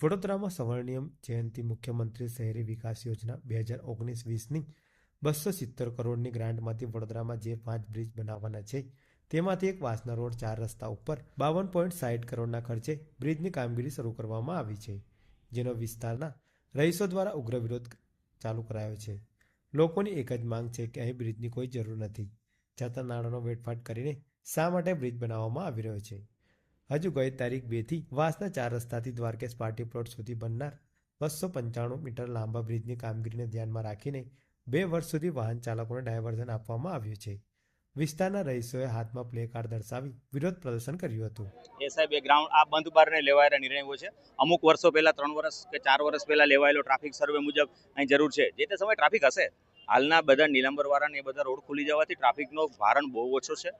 વડોદરામાં સવર્ણિયમ જયંતિ મુખ્યમંત્રી શહેરી વિકાસ યોજના બે હજાર ઓગણીસ વીસની બસો સિત્તેર કરોડની ગ્રાન્ટમાંથી વડોદરામાં જે પાંચ બ્રિજ બનાવવાના છે, તેમાંથી એક વાસના રોડ ચાર રસ્તા ઉપર બાવન પોઈન્ટ સાઠ કરોડના ખર્ચે બ્રિજની કામગીરી શરૂ કરવામાં આવી છે, જેનો વિસ્તારના રહીશો દ્વારા ઉગ્ર વિરોધ ચાલુ કરાયો છે. લોકોની એક જ માંગ છે કે અહીં બ્રિજની કોઈ જરૂર નથી. છતાં નાણાંનો વેડફાટ કરીને શા માટે બ્રિજ બનાવવામાં આવી રહ્યો છે? હજુ ગઈ તારીખ બેથી વાસના ચાર રસ્તાથી દ્વારકેશ પાર્ટી પ્લોટ સુધી બનનાર બસો પંચાણું મીટર લાંબા બ્રિજની કામગીરીને ધ્યાનમાં રાખીને બે વર્ષ સુધી વાહન ચાલકોને ડાયવર્ઝન આપવામાં આવ્યું છે. વિસ્તારના રહીશોએ હાથમાં પ્લે કાર્ડ દર્શાવી વિરોધ પ્રદર્શન કર્યું હતું. એ સાહેબ, એ ગ્રાઉન્ડ આ બંધ બારને લેવાયેલા નિર્ણયો છે. અમુક વર્ષો પહેલા, ત્રણ વર્ષ કે ચાર વર્ષ પહેલા લેવાયેલો ટ્રાફિક સર્વે મુજબ અહીં જરૂર છે. જે તે સમયે ટ્રાફિક હશે. હાલના બધા નીલાંબર વાળા એ બધા રોડ ખુલી જવાથી ટ્રાફિકનો ભારણ બહુ ઓછો છે.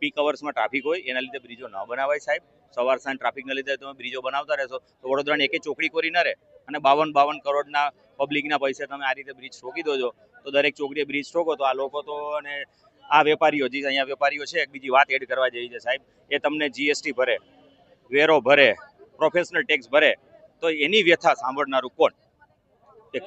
પીક અવર્સમાં ટ્રાફિક હોય એના લીધે બ્રિજો ન બનાવાય સાહેબ. સવાર સાંજ ટ્રાફિકના લીધે તમે બ્રિજો બનાવતા રહેશો તો વડોદરાની એકે ચોકડી કોરી ન રહે. અને બાવન બાવન કરોડના પબ્લિકના પૈસે તમે આ રીતે બ્રિજ ઠોકી દો છો તો દરેક ચોકડીએ બ્રિજ ઠોકો તો આ લોકો તો અને આ વેપારીઓ જે અહીંયા વેપારીઓ છે એક બીજી વાત એડ કરવા જેવી છે સાહેબ. એ તમને જીએસટી ભરે વેરો ભરે પ્રોફેશનલ ટેક્સ ભરે તો એની વ્યથા સાંભળનારું કોણ? એ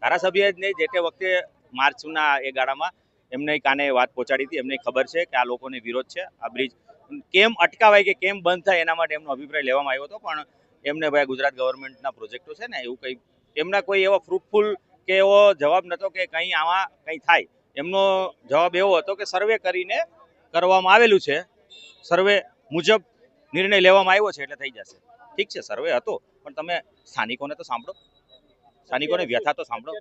ધારાસભ્ય જે તે વખતે માર્ચના એ ગાળામાં એમને કાને વાત પહોંચાડી હતી એમને ખબર છે કે આ લોકોને વિરોધ છે, આ બ્રિજ કેમ અટકાવાય કે કેમ બંધ થાય એના માટે એમનો અભિપ્રાય લેવામાં આવ્યો હતો, પણ એમને ભાઈ ગુજરાત ગવર્મેન્ટના પ્રોજેક્ટો છે ને એવું કંઈ એમના કોઈ એવો ફ્રૂટફુલ કે એવો જવાબ નહોતો કે કંઈ આમાં કંઈ થાય. એમનો જવાબ એવો હતો કે સર્વે કરીને કરવામાં આવેલું છે સર્વે મુજબ નિર્ણય લેવામાં આવ્યો છે એટલે થઈ જશે. ઠીક છે સર્વે હતો, પણ તમે સ્થાનિકોને તો સાંભળો. સ્થાનિકોને વ્યથા તો સાંભળો.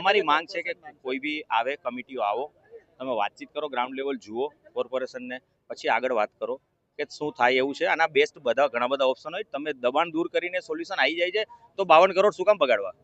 અમારી માંગ છે કે કોઈ બી આવે કમિટીઓ આવો તમે વાતચીત કરો ગ્રાઉન્ડ લેવલ જુઓ કોર્પોરેશનને પછી આગળ વાત કરો કે શું થાય એવું છે. આના બેસ્ટ બધા ઘણા બધા ઓપ્શન હોય. તમે દબાણ દૂર કરીને સોલ્યુશન આવી જાય છે તો બાવન કરોડ શું કામ બગાડવા?